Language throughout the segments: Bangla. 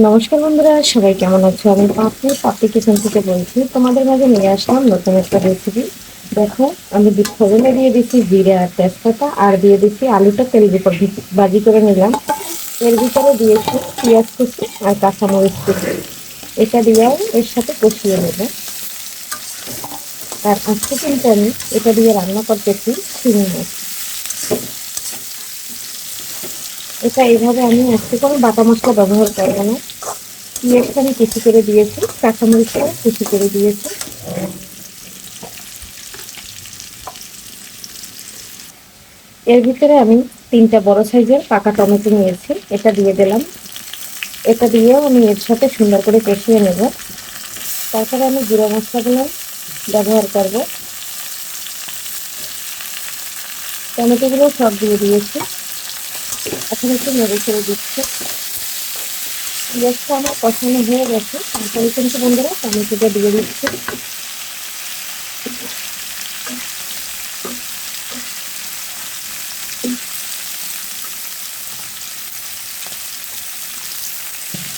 নমস্কার বন্ধুরা, সবাই কেমন আছো? আমি পাপড়ি পাপড়ি কিচেন থেকে বলছি। তোমাদের মাঝে নিয়ে আসলাম নতুন একটা রেসিপি দেখো, আমি ফোড়নে দিয়ে দিচ্ছি জিরে আর তেজপাতা, আর দিয়ে দিচ্ছি আলুটা তেলের উপর ভাজি করে নিলাম। এর ভিতরে দিয়েছি পেঁয়াজ কুচি আর কাঁচামরিচ কুচি। এটা দিয়েও এর সাথে কষিয়ে নেব। আর আজকে কিন্তু আমি এটা দিয়ে রান্না করতেছি চিংড়ি মাছ। এটা এইভাবে আমি আজকে কোনো বাটা মশলা ব্যবহার করব না। পেঁয়াজটা আমি কুচি করে দিয়েছি, কাঁচামরিচটা কুচি করে দিয়েছি। এর ভিতরে আমি তিনটা বড় সাইজের পাকা টমেটো নিয়েছি, এটা দিয়ে দিলাম। এটা দিয়েও আমি এর সাথে সুন্দর করে কষিয়ে নেব। তারপরে আমি জিরা মশলাগুলো ব্যবহার করব। টমেটোগুলো সব দিয়ে দিয়েছি। এখন একটু নেড়ে ছেড়ে দিচ্ছে। পেঁয়াজটা আমার কষানো হয়ে গেছে। তারপরে কিন্তু বন্ধুরা টমেটোটা দিয়ে দিচ্ছি।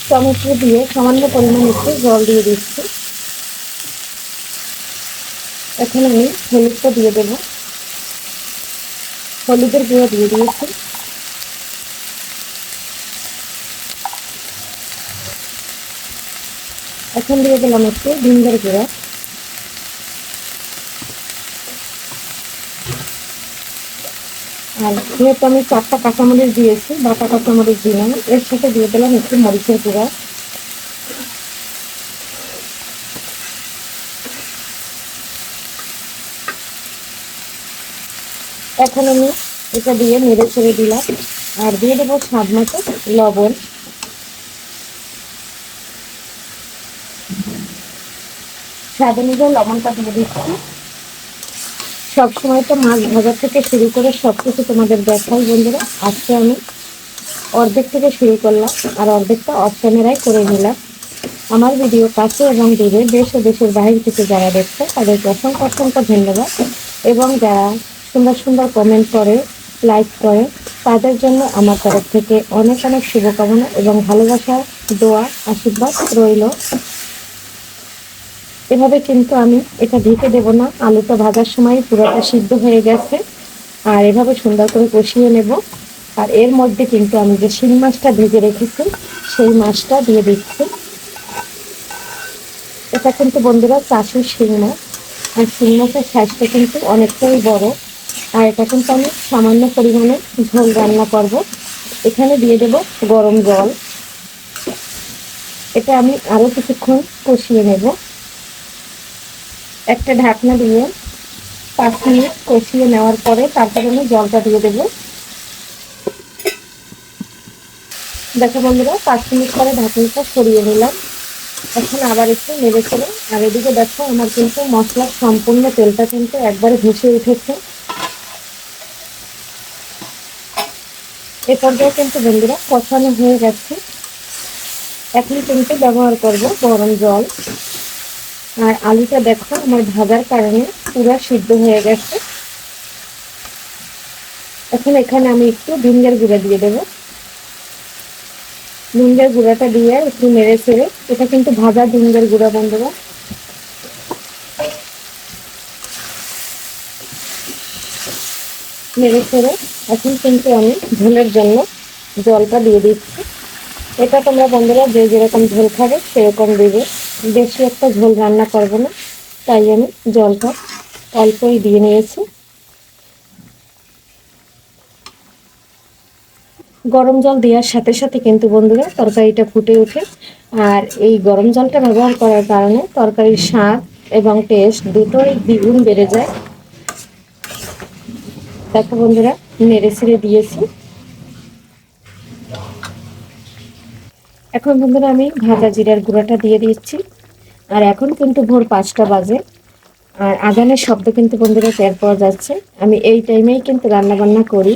টমেটো দিয়ে সামান্য পরিমাণ একটু জল দিয়ে দিচ্ছি। এখন আমি হলুদটা দিয়ে দেব। হলুদের গুঁড়ো দিয়ে দিয়েছি। এখন দিয়ে দিলাম একটু ভিঙ্গের গুঁড়া। আর যেহেতু আমি চারটা কাঁচামরিচ দিয়েছি, বাটা কাঁচামরিচ দিলাম, এর সাথে দিয়ে দিলাম একটু মরিচের গুঁড়া। এখন আমি এটা দিয়ে নেড়ে ছেড়ে দিলাম। আর দিয়ে দেবো স্বাদ মতো লবণ। স্বাদ অনুযায়ী লবণটা দিয়ে দিচ্ছি। সবসময় তো মাছ ভাজা থেকে শুরু করে সব কিছু তোমাদের দেখাই বন্ধুরা। আজকে আমি অর্ধেক থেকে শুরু করলাম আর অর্ধেকটা অফ ক্যামেরায় করে নিলাম। আমার ভিডিও কাছে এবং দূরে দেশ ও দেশের বাইরে থেকে যারা দেখছে, তাদেরকে অসংখ্য অসংখ্য ধন্যবাদ। এবং যারা সুন্দর সুন্দর কমেন্ট করে লাইক করে, তাদের জন্য আমার তরফ থেকে অনেক অনেক শুভকামনা এবং ভালোবাসা, দোয়া, আশীর্বাদ রইল। এভাবে কিন্তু আমি এটা ঢেকে দেবো না। আলুটা ভাজার সময় পুরোটা সিদ্ধ হয়ে গেছে। আর এভাবে সুন্দর করে কষিয়ে নেব। আর এর মধ্যে কিন্তু আমি যে শিল মাছটা ভেজে রেখেছি, সেই মাছটা দিয়ে দিচ্ছি। এটা কিন্তু বন্ধুরা চাষের শিং মাছ আর শিল মাছের সাইজটা কিন্তু অনেকটাই বড়। আর এটা কিন্তু আমি সামান্য পরিমাণে ঝোল রান্না করব। এখানে দিয়ে দেব গরম জল। এটা আমি আরও কিছুক্ষণ কষিয়ে নেব। একটা ঢাকনা দিয়ে পাঁচ মিনিট কষিয়ে নেওয়ার পরে তারপরে আমি জলটা দিয়ে দেবো। দেখো বন্ধুরা, পাঁচ মিনিট পরে ঢাকনাটা সরিয়ে নিলাম। এখন আবার একটু নেড়ে ছেড়ে আর এদিকে দেখো, আমার কিন্তু মশলার সম্পূর্ণ তেলটা কিন্তু একবারে ভেসে উঠেছে। এ পর্যায়ে কিন্তু বন্ধুরা কষানো হয়ে গেছে। এখন কিন্তু ব্যবহার করব গরম জল। আর আলুটা দেখো, আমার ভাজার কারণে পুরো সিদ্ধ হয়ে গেছে। এখন এখানে আমি একটু ভিঙ্গার গুঁড়া দিয়ে দেবো। ভিঙ্গের গুঁড়াটা দিয়ে একটু নেড়ে ছেড়ে এটা কিন্তু ভাজা ভিঙ্গার গুঁড়া বন্ধুরা। নেড়ে ছেড়ে এখন কিন্তু আমি ঝোলের জন্য জলটা দিয়ে দিচ্ছি। এটা তোমরা বন্ধুরা যে যেরকম ঝোল খাবে, সেরকম দেবে। বেশি একটা ঝোল রান্না করব না, তাই আমি জলটা অল্পই দিয়ে নিয়েছি। গরম জল দেওয়ার সাথে সাথে কিন্তু বন্ধুরা তরকারিটা ফুটে ওঠে। আর এই গরম জলটা ব্যবহার করার কারণে তরকারির স্বাদ এবং টেস্ট দুটোই দ্বিগুণ বেড়ে যায়। দেখো বন্ধুরা, নেড়ে ছেড়ে দিয়েছি। এখন বন্ধুরা আমি ভাজা জিরার গুঁড়াটা দিয়ে দিচ্ছি। আর এখন কিন্তু ভোর পাঁচটা বাজে। আর আজানের শব্দ কিন্তু বন্ধুরা টের পাওয়া যাচ্ছে। আমি এই টাইমেই কিন্তু রান্নাবান্না করি।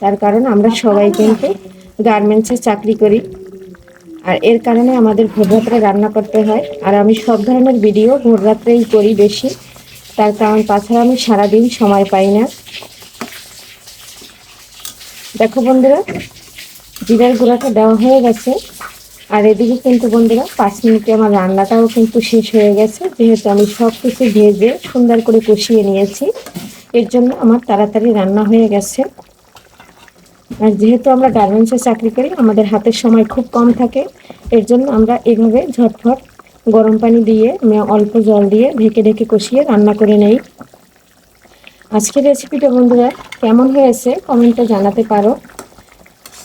তার কারণ আমরা সবাই কিন্তু গার্মেন্টসে চাকরি করি। আর এর কারণে আমাদের ভোর রাত্রে রান্না করতে হয়। আর আমি সব ধরনের ভিডিও ভোর রাত্রেই করি বেশি। তার কারণ তাছাড়া আমি সারাদিন সময় পাই না। দেখো বন্ধুরা, জিরার গুঁড়াটা দেওয়া হয়ে গেছে। আর এদিকে কিন্তু বন্ধুরা, পাঁচ মিনিটে আমার রান্নাটাও কিন্তু শেষ হয়ে গেছে। যেহেতু আমি সব কিছু ভেজে সুন্দর করে কষিয়ে নিয়েছি, এর জন্য আমার তাড়াতাড়ি রান্না হয়ে গেছে। আর যেহেতু আমরা গার্মেন্টসে চাকরি করি, আমাদের হাতের সময় খুব কম থাকে, এর জন্য আমরা এভাবে ঝটফট গরম পানি দিয়ে অল্প জল দিয়ে ঢেকে ঢেকে কষিয়ে রান্না করে নেই। আজকের রেসিপিটা বন্ধুরা কেমন হয়েছে কমেন্টে জানাতে পারো।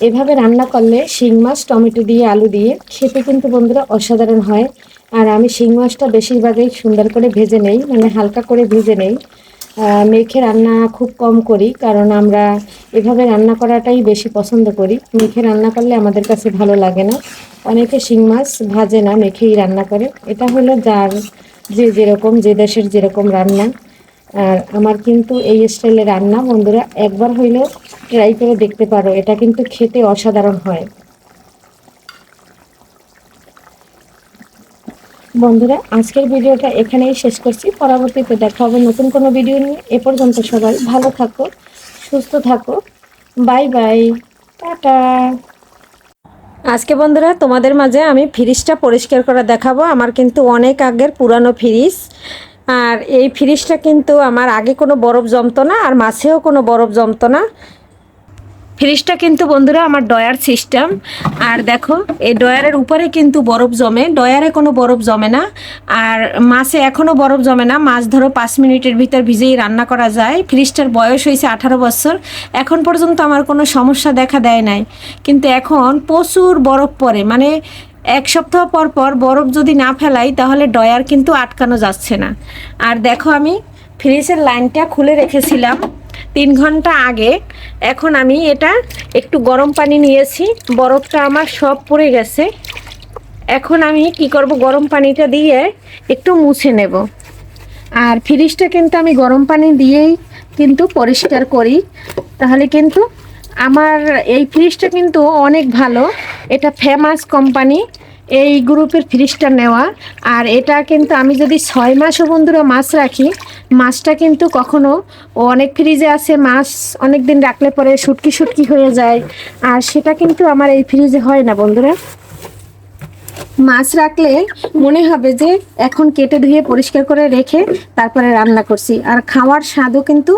এভাবে রান্না করলে শিং মাছ, টমেটো দিয়ে, আলু দিয়ে খেতে কিন্তু বন্ধুরা অসাধারণ হয়। আর আমি শিং মাছটা বেশিরভাগই সুন্দর করে ভেজে নেই মানে হালকা করে ভেজে নেই। মেখে রান্না খুব কম করি, কারণ আমরা এভাবে রান্না করাটাই বেশি পছন্দ করি। মেখে রান্না করলে আমাদের কাছে ভালো লাগে না। অনেকে শিং মাছ ভাজে না, মেখেই রান্না করে। এটা হলো যার যে যেরকম, যে দেশের যেরকম রান্না। আর আমার কিন্তু এই স্টাইলে রান্না বন্ধুরা একবার হইলেও ট্রাই করে দেখতে পারো, এটা কিন্তু খেতে অসাধারণ হয়। বন্ধুরা, আজকের ভিডিওটা এখানেই শেষ করছি। পরবর্তীতে দেখা হবে নতুন কোনো ভিডিও নিয়ে। এ পর্যন্ত সবাই ভালো থাকো, সুস্থ থাকো। Bye bye, tata. আজকে বন্ধুরা, তোমাদের মাঝে আমি ফ্রিজটা পরিষ্কার করে দেখাবো। আমার কিন্তু অনেক আগের পুরানো ফ্রিজ। আর এই ফ্রিজটা কিন্তু আমার আগে কোনো বরফ জমতো না, আর মাছেও কোনো বরফ জমতো না। ফ্রিজটা কিন্তু বন্ধুরা আমার ডয়ার সিস্টেম। আর দেখো, এই ডয়ারের উপরে কিন্তু বরফ জমে। ডয়ারে কোনো বরফ জমে না। আর মাছে এখনও বরফ জমে না। মাছ ধরো পাঁচ মিনিটের ভিতর ভিজেই রান্না করা যায়। ফ্রিজটার বয়স হয়েছে আঠারো বছর। এখন পর্যন্ত আমার কোনো সমস্যা দেখা দেয় নাই। কিন্তু এখন প্রচুর বরফ পড়ে। মানে এক সপ্তাহ পর পর বরফ যদি না ফেলাই, তাহলে ডয়ার কিন্তু আটকানো যাচ্ছে না। আর দেখো আমি ফ্রিজের লাইনটা খুলে রেখেছিলাম। তিন ঘণ্টা আগে এখন আমি এটা একটু গরম পানি নিয়েছি, বরফটা আমার সব পড়ে গেছে। এখন আমি কি করব, গরম পানিটা দিয়ে একটু মুছে নেব। আর ফ্রিজটা কিন্তু আমি গরম পানি দিয়েই কিন্তু পরিষ্কার করি। তাহলে কিন্তু আমার এই ফ্রিজটা কিন্তু অনেক ভালো। এটা ফেমাস কোম্পানি, এই গ্রুপের ফ্রিজটা নেওয়া। আর এটা কিন্তু আমি যদি ছয় মাসও বন্ধুরা মাছ রাখি মাছটা কিন্তু কখনো, ও অনেক ফ্রিজে আছে, মাছ অনেক দিন রাখলে পরে শুটকি শুটকি হয়ে যায়। আর সেটা কিন্তু আমার এই ফ্রিজে হয় না, বন্ধুরা। মাছ রাখলে মনে হবে যে এখন কেটে ধুয়ে পরিষ্কার করে রেখে তারপরে রান্না করছি। আর খাওয়ার স্বাদও কিন্তু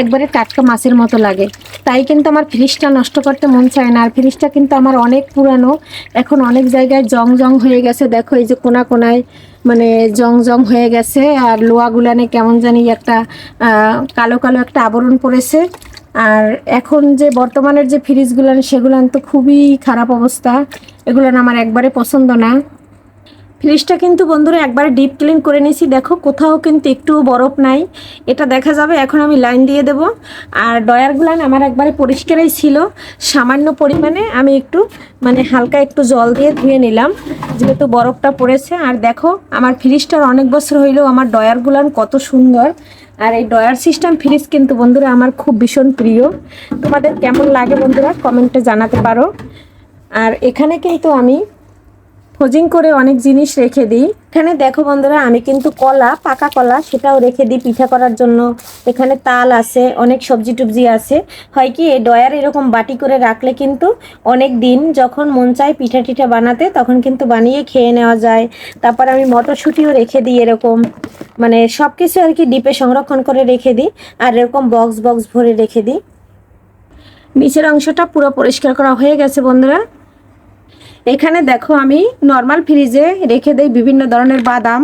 একবারে টাটকা মাছের মতো লাগে। তাই কিন্তু আমার ফ্রিজটা নষ্ট করতে মন চায় না। আর ফ্রিজটা কিন্তু আমার অনেক পুরানো। এখন অনেক জায়গায় জং জং হয়ে গেছে। দেখো এই যে কোনা কোনায় মানে জং জং হয়ে গেছে। আর লোয়াগুলানে কেমন জানি একটা কালো কালো একটা আবরণ পড়েছে। আর এখন যে বর্তমানের যে ফ্রিজগুলান সেগুলান তো খুবই খারাপ অবস্থা। এগুলো আমার একবারে পছন্দ না। ফ্রিজটা কিন্তু বন্ধুরা একবারে ডিপ ক্লিন করে নিয়েছি। দেখো, কোথাও কিন্তু একটুও বরফ নাই। এটা দেখা যাবে, এখন আমি লাইন দিয়ে দেব। আর ডয়ারগুলান আমার একবারে পরিষ্কারই ছিল। সামান্য পরিমাণে আমি একটু মানে হালকা একটু জল দিয়ে ধুয়ে নিলাম। যেহেতু বরফটা পড়েছে। আর দেখো, আমার ফ্রিজটার অনেক বছর হইলেও আমার ডয়ারগুলান কত সুন্দর। আর এই ডয়ার সিস্টেম ফ্রিজ কিন্তু বন্ধুরা আমার খুব ভীষণ প্রিয়। তোমাদের কেমন লাগে বন্ধুরা? কমেন্টে জানাতে পারো। আর এখানে কিন্তু আমি ফোজিং করে অনেক জিনিস রেখে দিই। এখানে দেখো বন্ধুরা, আমি কিন্তু কলা, পাকা কলা, সেটাও রেখে দিই পিঠা করার জন্য। এখানে তাল আছে, অনেক সবজি টুবজি আছে। হয় কি, এই ডয়ার এরকম বাটি করে রাখলে কিন্তু অনেক দিন যখন মন চায় পিঠা টিঠা বানাতে, তখন কিন্তু বানিয়ে খেয়ে নেওয়া যায়। তারপর আমি মটরশুঁটিও রেখে দিই এরকম। মানে সব কিছু আর কি ডিপে সংরক্ষণ করে রেখে দিই, আর এরকম বক্স বক্স ভরে রেখে দিই। নিচের অংশটা পুরো পরিষ্কার করা হয়ে গেছে বন্ধুরা। এখানে দেখো আমি নর্মাল ফ্রিজে রেখে দেই বিভিন্ন ধরনের বাদাম।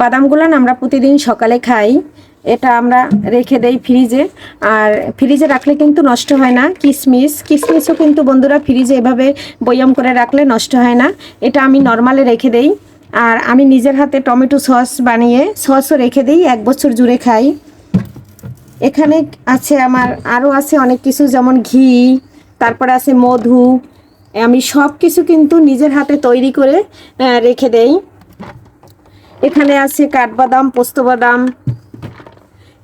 বাদামগুলো আমরা প্রতিদিন সকালে খাই। এটা আমরা রেখে দেই ফ্রিজে আর ফ্রিজে রাখলে কিন্তু নষ্ট হয় না কিশমিশ কিশমিশও কিন্তু বন্ধুরা ফ্রিজে এভাবে বয়াম করে রাখলে নষ্ট হয় না। এটা আমি নর্মালে রেখে দেই। আর আমি নিজের হাতে টমেটো সস বানিয়ে সসও রেখে দিই, এক বছর জুড়ে খাই। এখানে আছে আমার, আরও আছে অনেক কিছু যেমন ঘি, তারপরে আছে মধু আমি সব কিছু কিন্তু নিজের হাতে তৈরি করে রেখে দেই। এখানে আছে কাঠবাদাম পোস্ত বাদাম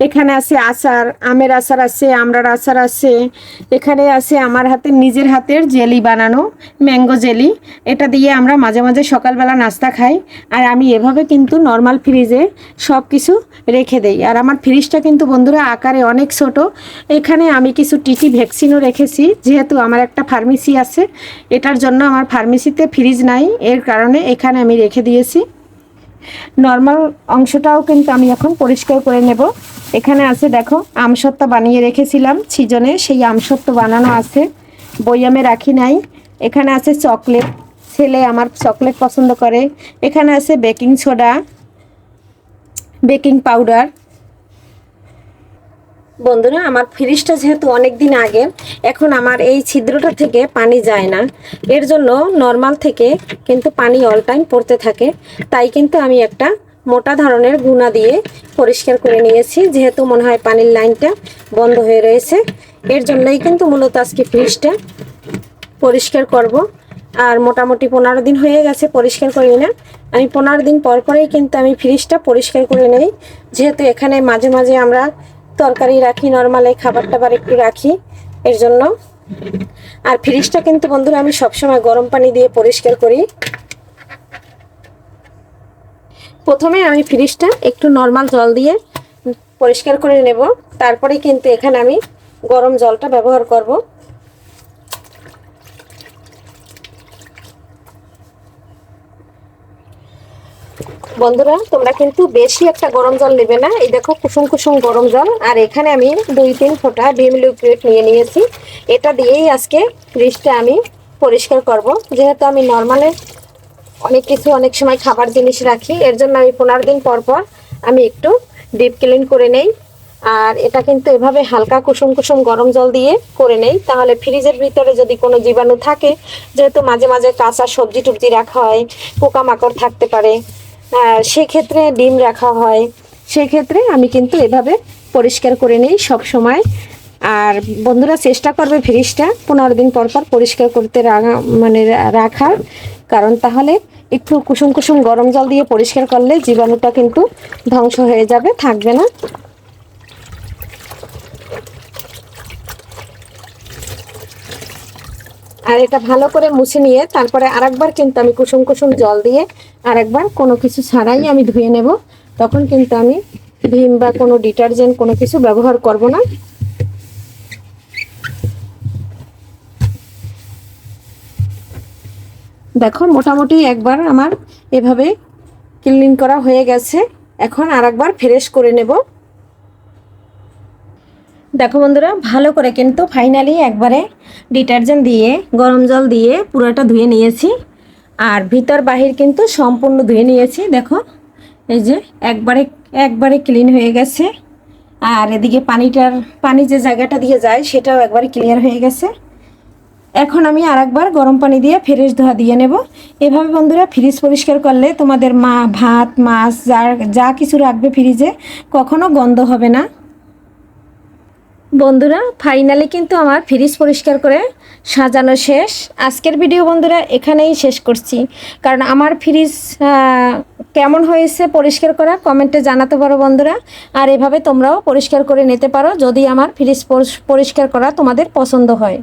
এখানে আছে আচার, আমের আচার আছে, আমড়ার আচার আছে। এখানে আছে আমার হাতে নিজের হাতের জেলি বানানো, ম্যাঙ্গো জেলি। এটা দিয়ে আমরা মাঝে মাঝে সকালবেলা নাস্তা খাই। আর আমি এভাবে কিন্তু নর্মাল ফ্রিজে সব কিছু রেখে দেই। আর আমার ফ্রিজটা কিন্তু বন্ধুরা আকারে অনেক ছোট। এখানে আমি কিছু টিটি ভ্যাকসিনও রেখেছি। যেহেতু আমার একটা ফার্মেসি আছে, এটার জন্য আমার ফার্মেসিতে ফ্রিজ নাই। এর কারণে এখানে আমি রেখে দিয়েছি। নর্মাল অংশটাও কিন্তু আমি এখন পরিষ্কার করে নেব। এখানে আছে, দেখো, আমসত্ত্ব বানিয়ে রেখেছিলাম সিজনে, সেই আমসত্ত্ব বানানো আছে। বইয়ামে রাখি নাই। এখানে আছে চকলেট। ছেলে আমার চকলেট পছন্দ করে। এখানে আছে বেকিং সোডা, বেকিং পাউডার। বন্ধুরা, আমার ফ্রিজটা যেহেতু অনেক দিন আগে, এখন আমার এই ছিদ্রটা থেকে পানি যায় না। এর জন্য নর্মাল থেকে কিন্তু পানি অল টাইম পড়তে থাকে। তাই কিন্তু আমি একটা মোটা ধরনের গুণা দিয়ে পরিষ্কার করে নিয়েছি, যেহেতু মনে হয় পানির লাইনটা বন্ধ হয়ে রয়েছে। এর জন্যই কিন্তু মূলত আজকে ফ্রিজটা পরিষ্কার করব। আর মোটামুটি পনেরো দিন হয়ে গেছে পরিষ্কার করি না। আমি পনেরো দিন পর পরেই কিন্তু আমি ফ্রিজটা পরিষ্কার করে নেই। যেহেতু এখানে মাঝে মাঝে আমরা তরকারি রাখি নর্মাল এই খাবার টাবার একটু রাখি এর জন্য। আর ফ্রিজটা কিন্তু বন্ধুরা আমি সবসময় গরম পানি দিয়ে পরিষ্কার করি। প্রথমে আমি ফ্রিজটা একটু নর্মাল জল দিয়ে পরিষ্কার করে নেব। তারপরে কিন্তু এখানে আমি গরম জলটা ব্যবহার করব। বন্ধুরা, তোমরা কিন্তু বেশি একটা গরম জল নেবে না। এই দেখো, কুসুম কুসুম গরম জল। আর এখানে আমি দুই তিন ফোঁটা ভিম লিকুইড নিয়ে নিয়েছি। এটা দিয়েই আজকে ফ্রিজটা আমি পরিষ্কার করব। যেহেতু আমি নর্মালে অনেক কিছু, অনেক সময় খাবার জিনিস রাখি, এর জন্য আমি পনেরো দিন পর পর আমি একটু ডিপ ক্লিন করে নেই। আর এটা কিন্তু এভাবে হালকা কুসুম কুসুম গরম জল দিয়ে করে নেই। তাহলে ফ্রিজের ভিতরে যদি কোনো জীবাণু থাকে, যেহেতু মাঝে মাঝে কাঁচা সবজি টুবজি রাখা হয়, পোকামাকড় থাকতে পারে সেক্ষেত্রে ডিম রাখা হয়। সেক্ষেত্রে আমি কিন্তু এভাবে পরিষ্কার করে নিই সব সময়। আর বন্ধুরা চেষ্টা করবে ফ্রিজটা পনেরো দিন পর পর পরিষ্কার করতে মানে রাখার। কারণ তাহলে একটু কুসুম কুসুম গরম জল দিয়ে পরিষ্কার করলে জীবাণুটা কিন্তু ধ্বংস হয়ে যাবে, থাকবে না। আর এটা ভালো করে মুছে নিয়ে তারপরে আরেকবার কিন্তু আমি কুসুম কুসুম জল দিয়ে আরেকবার কোনো কিছু ছাড়াই আমি ধুয়ে নেব। তখন কিন্তু আমি ভিম বা কোনো ডিটারজেন্ট কোনো কিছু ব্যবহার করব না। দেখো, মোটামুটি একবার আমার এভাবে ক্লিন করা হয়ে গেছে। এখন আরেকবার ফ্রেশ করে নেব। দেখো বন্ধুরা, ভালো করে কিন্তু ফাইনালি একবারে ডিটারজেন্ট দিয়ে, গরম জল দিয়ে পুরোটা ধুয়ে নিয়েছি। আর ভিতর বাহির কিন্তু সম্পূর্ণ ধুয়ে নিয়েছি, দেখো। এই যে একবারে একবারে ক্লিন হয়ে গেছে। আর এদিকে পানিটার, পানি যে জায়গাটা দিয়ে যায়, সেটাও একবারে ক্লিয়ার হয়ে গেছে। এখন আমি আরেকবার গরম পানি দিয়ে ফ্রেশ ধোয়া দিয়ে নেব। এভাবে বন্ধুরা ফ্রিজ পরিষ্কার করলে তোমাদের মা, ভাত, মাছ, যা যা কিছু রাখবে ফ্রিজে কখনো গন্ধ হবে না। বন্ধুরা ফাইনালি কিন্তু আমার ফ্রিজ পরিষ্কার করে সাজানো শেষ। আজকের ভিডিও বন্ধুরা, এখানেই শেষ করছি। কারণ আমার ফ্রিজ কেমন হয়েছে পরিষ্কার করা কমেন্টে জানাতে পারো বন্ধুরা। আর এভাবে তোমরাও পরিষ্কার করে নিতে পারো যদি আমার ফ্রিজ পরিষ্কার করা তোমাদের পছন্দ হয়।